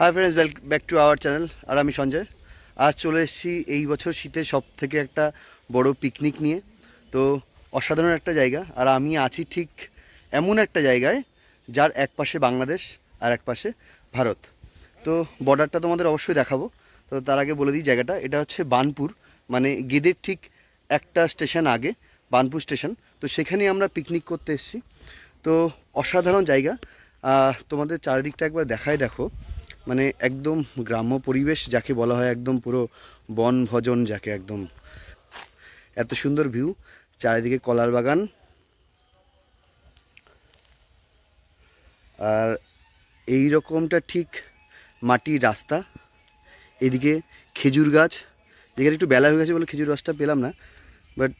Hi friends back back to our channel আর আমি সঞ্জয়। আজ চলে এসেছি এই বছর শীতের সব থেকে একটা বড় পিকনিক নিয়ে। তো অসাধারণ একটা জায়গা, আর আমি আছি ঠিক এমন একটা জায়গায় যার এক পাশে বাংলাদেশ, আর এক পাশে ভারত। তো বর্ডারটা তোমাদের অবশ্যই দেখাবো। তো তার আগে বলে দিই জায়গাটা, এটা হচ্ছে বানপুর মানে গেদের ঠিক একটা স্টেশন আগে, বানপুর স্টেশন তো সেখানে আমরা পিকনিক করতে এসেছি। তো অসাধারণ জায়গা। তোমাদের চারিদিকটা একবার দেখায় দেখো। মানে একদম গ্রাম্য পরিবেশ যাকে বলা হয় একদম পুরো বন ভজন যাকে একদম। এত সুন্দর ভিউ চারিদিকে কলার বাগান। আর এই রকমটা ঠিক মাটির রাস্তা। এদিকে খেজুর গাছ। যেখানে একটু বেলা হয়ে গেছে বলে খেজুর গাছটা পেলাম না বাট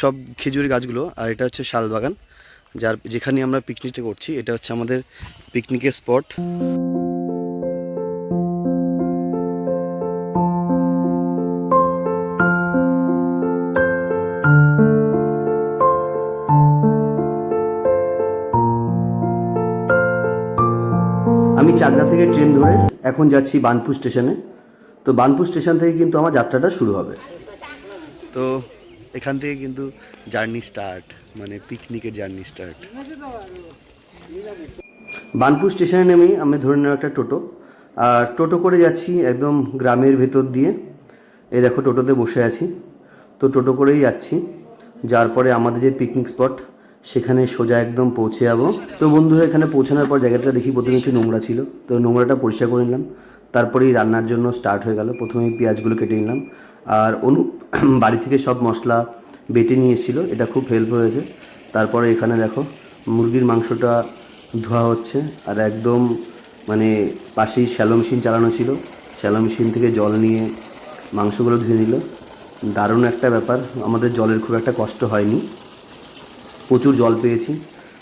সব খেজুর গাছগুলো, আর এটা হচ্ছে শাল বাগান, যার যেখানে আমরা পিকনিকটা করছি, এটা হচ্ছে আমাদের পিকনিকের স্পট আমি চাকদা থেকে ট্রেন ধরে এখন যাচ্ছি বানপুর স্টেশনে। তো বানপুর স্টেশন থেকে কিন্তু আমার যাত্রাটা শুরু হবে। তো এখান থেকে কিন্তু জার্নি স্টার্ট মানে পিকনিকের জার্নি স্টার্ট। বানপুর স্টেশনে নেমেই আমি ধরে নেওয়া একটা টোটো। আর টোটো করে যাচ্ছি একদম গ্রামের ভেতর দিয়ে। এই দেখো টোটোতে বসে আছি। তো টোটো করেই যাচ্ছি। যার পরে আমাদের যে পিকনিক স্পট সেখানে সোজা একদম পৌঁছে যাব। তো বন্ধুরা, এখানে পৌঁছানোর পর জায়গাটা দেখি, প্রথমে একটু নোংরা ছিল। তো নোংরাটা পরিষ্কার করে নিলাম। তারপরেই রান্নার জন্য স্টার্ট হয়ে গেল। প্রথমে পেঁয়াজগুলো কেটে নিলাম। আর অনু, বাড়ি থেকে সব মশলা বেটে নিয়ে এসেছিল। এটা খুব হেল্প হয়েছে। তারপরে এখানে দেখো, মুরগির মাংসটা ধোয়া হচ্ছে। আর একদম মানে পাশেই শ্যালো মেশিন চালানো ছিল। শ্যালো মেশিন থেকে জল নিয়ে মাংসগুলো ধুয়ে নিল। দারুণ একটা ব্যাপার। আমাদের জলের খুব একটা কষ্ট হয়নি। প্রচুর জল পেয়েছি।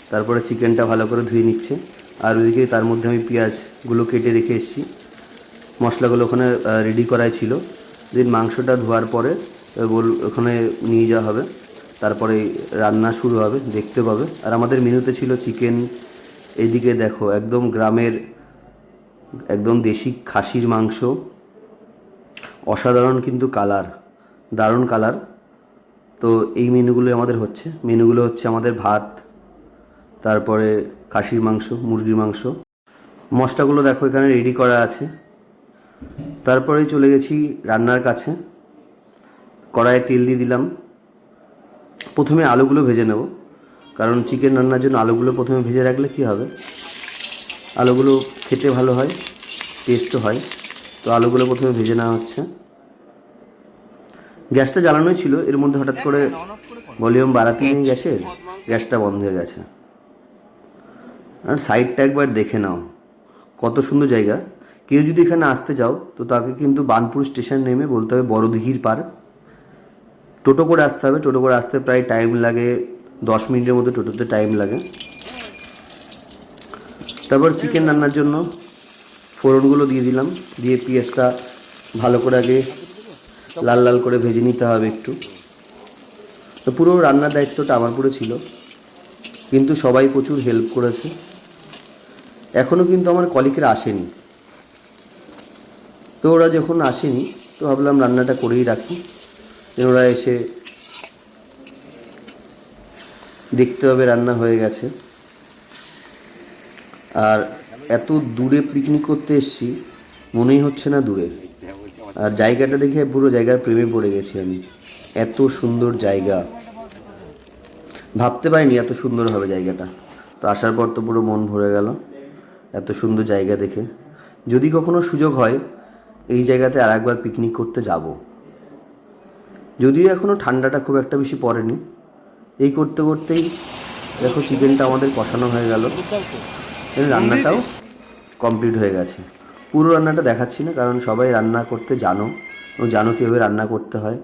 তারপরে চিকেনটা ভালো করে ধুয়ে নিচ্ছে। আর ওইদিকে তার মধ্যে আমি পেঁয়াজগুলো কেটে রেখে এসেছি। মশলাগুলো ওখানে রেডি করাই ছিল। দিন মাংসটা ধোয়ার পরে বল ওখানে নিয়ে যাওয়া হবে। তারপরে রান্না শুরু হবে, দেখতে পাবে। আর আমাদের মেনুতে ছিল চিকেন। এদিকে দেখো, একদম গ্রামের, একদম দেশি খাসির মাংস। অসাধারণ কিন্তু কালার, দারুণ কালার। তো এই মেনুগুলো আমাদের হচ্ছে। মেনুগুলো হচ্ছে আমাদের ভাত, তারপরে খাসির মাংস, মুরগির মাংস। মশলাগুলো দেখো এখানে রেডি করা আছে। তারপরে চলে গেছি রান্নার কাছে। কড়াইয়ে তেল দিয়ে দিলাম। প্রথমে আলুগুলো ভেজে নেব। কারণ চিকেন রান্নার জন্য আলুগুলো প্রথমে ভেজে রাখলে কী হবে? আলুগুলো খেতে ভালো হয় টেস্টও হয়। তো আলুগুলো প্রথমে ভেজে নেওয়া হচ্ছে। গ্যাসটা জ্বালানোই ছিল, এর মধ্যে হঠাৎ করে ভলিউম বাড়াতে নিয়ে গেছে, গ্যাসটা বন্ধ হয়ে গেছে। আর সাইডটা একবার দেখে নাও, কত সুন্দর জায়গা। কেউ যদি এখানে আসতে চাও, তো তাকে কিন্তু বানপুর স্টেশন নেমে বলতে হবে বড়দিঘির পার। টোটো করে আসতে হবে, টোটো করে আসতে প্রায় টাইম লাগে, দশ মিনিটের মতো টোটোতে টাইম লাগে। তারপর চিকেন রান্নার জন্য ফোড়নগুলো দিয়ে দিলাম, দিয়ে পেঁয়াজটা ভালো করে আগে লাল লাল করে ভেজে নিতে হবে একটু। তো পুরো রান্নার দায়িত্বটা আমার পুরো ছিল। কিন্তু সবাই প্রচুর হেল্প করেছে। এখনও কিন্তু আমার কলিকেরা আসেনি। তো ওরা যখন আসেনি, তো ভাবলাম রান্নাটা করেই রাখি। ওরা এসে দেখতে হবে রান্না হয়ে গেছে। আর এত দূরে পিকনিক করতে এসেছি, মনেই হচ্ছে না দূরে। আর জায়গাটা দেখে পুরো জায়গার প্রেমে পড়ে গেছি আমি। এত সুন্দর জায়গা। ভাবতে পারিনি এত সুন্দর হবে জায়গাটা। তো আসার পর তো পুরো মন ভরে গেল। এত সুন্দর জায়গা দেখে। যদি কখনো সুযোগ হয়, এই জায়গাতে আর একবার পিকনিক করতে যাব। যদিও এখনও ঠান্ডাটা খুব একটা বেশি পড়েনি। এই করতে করতেই দেখো চিকেনটা আমাদের কষানো হয়ে গেল। রান্নাটাও কমপ্লিট হয়ে গেছে। পুরো রান্নাটা দেখাচ্ছি না, কারণ সবাই রান্না করতে জানো, ও জানো কীভাবে রান্না করতে হয়।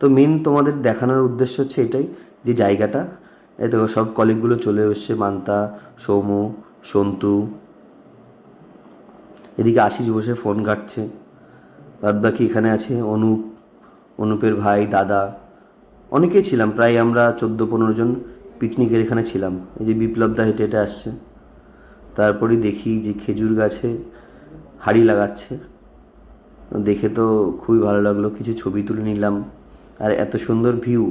তো মেন তোমাদের দেখানোর উদ্দেশ্য হচ্ছে এটাই, যে জায়গাটা দেখো সব কলিগগুলো চলে এসছে, মান্তা, সৌম্য, সন্তু। এদিকে আশিস বসে ফোন ঘাটছে। বাদ বাকি এখানে আছে অনুপ, অনুপের ভাই, দাদা। অনেকেই ছিলাম, প্রায় আমরা চোদ্দ পনেরো জন পিকনিকের এখানে ছিলাম। এই যে বিপ্লবদা হেঁটে হেঁটে আসছে। তারপরে দেখি যে খেজুর গাছে হাড়ি লাগাচ্ছে। দেখে তো খুবই ভালো লাগল, কিছু ছবি তুলে নিলাম। আর এত সুন্দর ভিউ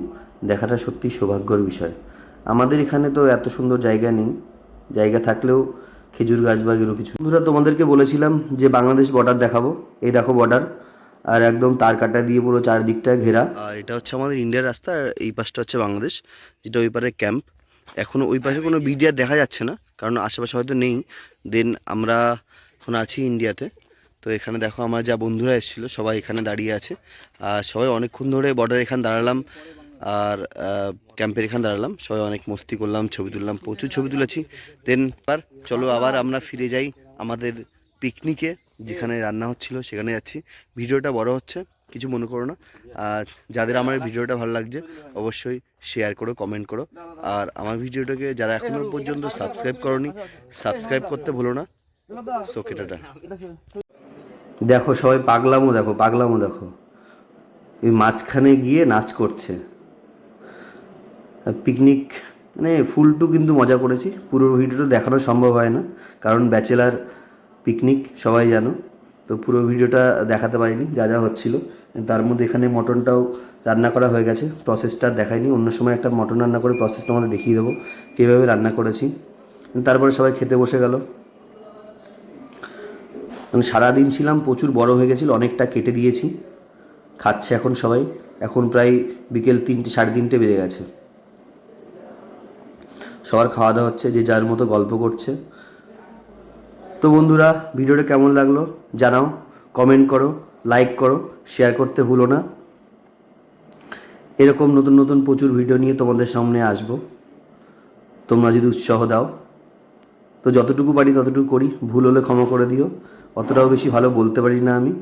দেখাটা সত্যি সৌভাগ্যর বিষয়। আমাদের এখানে তো এত সুন্দর জায়গা নেই। জায়গা থাকলেও খেজুর গাছ বা এগুলো কিছু। বন্ধুরা, তোমাদেরকে বলেছিলাম যে বাংলাদেশ বর্ডার দেখাবো। এই দেখো বর্ডার আর একদম তার কাটা দিয়ে পুরো চারদিকটা ঘেরা। আর এটা হচ্ছে আমাদের ইন্ডিয়ার রাস্তা, আর এই পাশটা হচ্ছে বাংলাদেশ, যেটা ওই পারে ক্যাম্প এখনও ওই পাশে কোনো বিডিআর দেখা যাচ্ছে না, কারণ আশেপাশে হয়তো নেই। দেন আমরা এখন আছি ইন্ডিয়াতে। তো এখানে দেখো আমার যা বন্ধুরা এসেছিল, সবাই এখানে দাঁড়িয়ে আছে। আর সবাই অনেকক্ষণ ধরে বর্ডার এখানে দাঁড়ালাম, আর ক্যাম্পের এখানে দাঁড়ালাম। সবাই অনেক মস্তি করলাম, ছবি তুললাম, প্রচুর ছবি তুলেছি। দেন আবার চলো আবার আমরা ফিরে যাই আমাদের পিকনিকে যেখানে রান্না হচ্ছিল, সেখানে যাচ্ছি। ভিডিওটা বড় হচ্ছে, কিছু মনে করো না। আর যাদের আমার ভিডিওটা ভালো লাগছে, অবশ্যই শেয়ার করো কমেন্ট করো। আর আমার ভিডিওটাকে যারা এখনও পর্যন্ত সাবস্ক্রাইব করনি সাবস্ক্রাইব করতে ভুলো না। দেখো, সবাই পাগলামো দেখো পাগলামো দেখো। ওই মাঝখানে গিয়ে নাচ করছে। পিকনিক মানে ফুলটু কিন্তু মজা করেছি। পুরো ভিডিওটা দেখানো সম্ভব হয় না, কারণ ব্যাচেলার পিকনিক সবাই জানো। তো পুরো ভিডিওটা দেখাতে পারিনি, যা যা হচ্ছিল। তার মধ্যে এখানে মটনটাও রান্না করা হয়ে গেছে। প্রসেসটা দেখাইনি। অন্য সময় একটা মটন রান্না করে প্রসেস তোমাদের দেখিয়ে দেবো, কীভাবে রান্না করেছি। তারপরে সবাই খেতে বসে গেল। আমি সারাদিন ছিলাম, প্রচুর বড় হয়ে গেছিল, অনেকটা কেটে দিয়েছি। খাচ্ছে এখন সবাই। এখন প্রায় বিকেল তিনটে, সাড়ে তিনটে বেজে গেছে। সবার খাওয়া দাওয়া হচ্ছে, যে যার মতো গল্প করছে। তো বন্ধুরা, ভিডিওটা কেমন লাগল জানাও কমেন্ট করো লাইক করো শেয়ার করতে ভুলো না। এরকম নতুন নতুন প্রচুর ভিডিও নিয়ে তোমাদের সামনে আসব। তোমরা যদি উৎসাহ দাও, তো যতটুকু পারি ততটুকু করি। ভুল হলে ক্ষমা করে দিও। অতটাও বেশি ভালো বলতে পারি না আমি।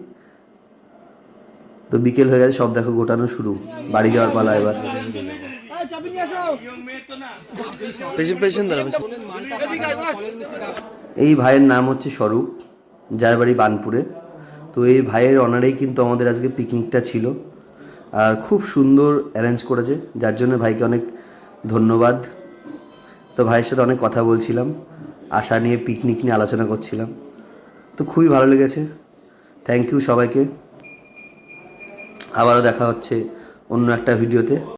তো বিকেল হয়ে গেছে সব দেখো গোটানো শুরু। বাড়ি যাওয়ার পালা এবার। এই ভাইয়ের নাম হচ্ছে স্বরূপ যার বাড়ি বানপুরে। তো এই ভাইয়ের অনারেই কিন্তু আমাদের আজকে পিকনিকটা ছিল। আর খুব সুন্দর অ্যারেঞ্জ করেছে যার জন্য ভাইকে অনেক ধন্যবাদ। তো ভাইয়ের সাথে অনেক কথা বলছিলাম আশা নিয়ে পিকনিক নিয়ে আলোচনা করছিলাম। তো খুবই ভালো লেগেছে। থ্যাংক ইউ সবাইকে। আবারও দেখা হচ্ছে অন্য একটা ভিডিওতে।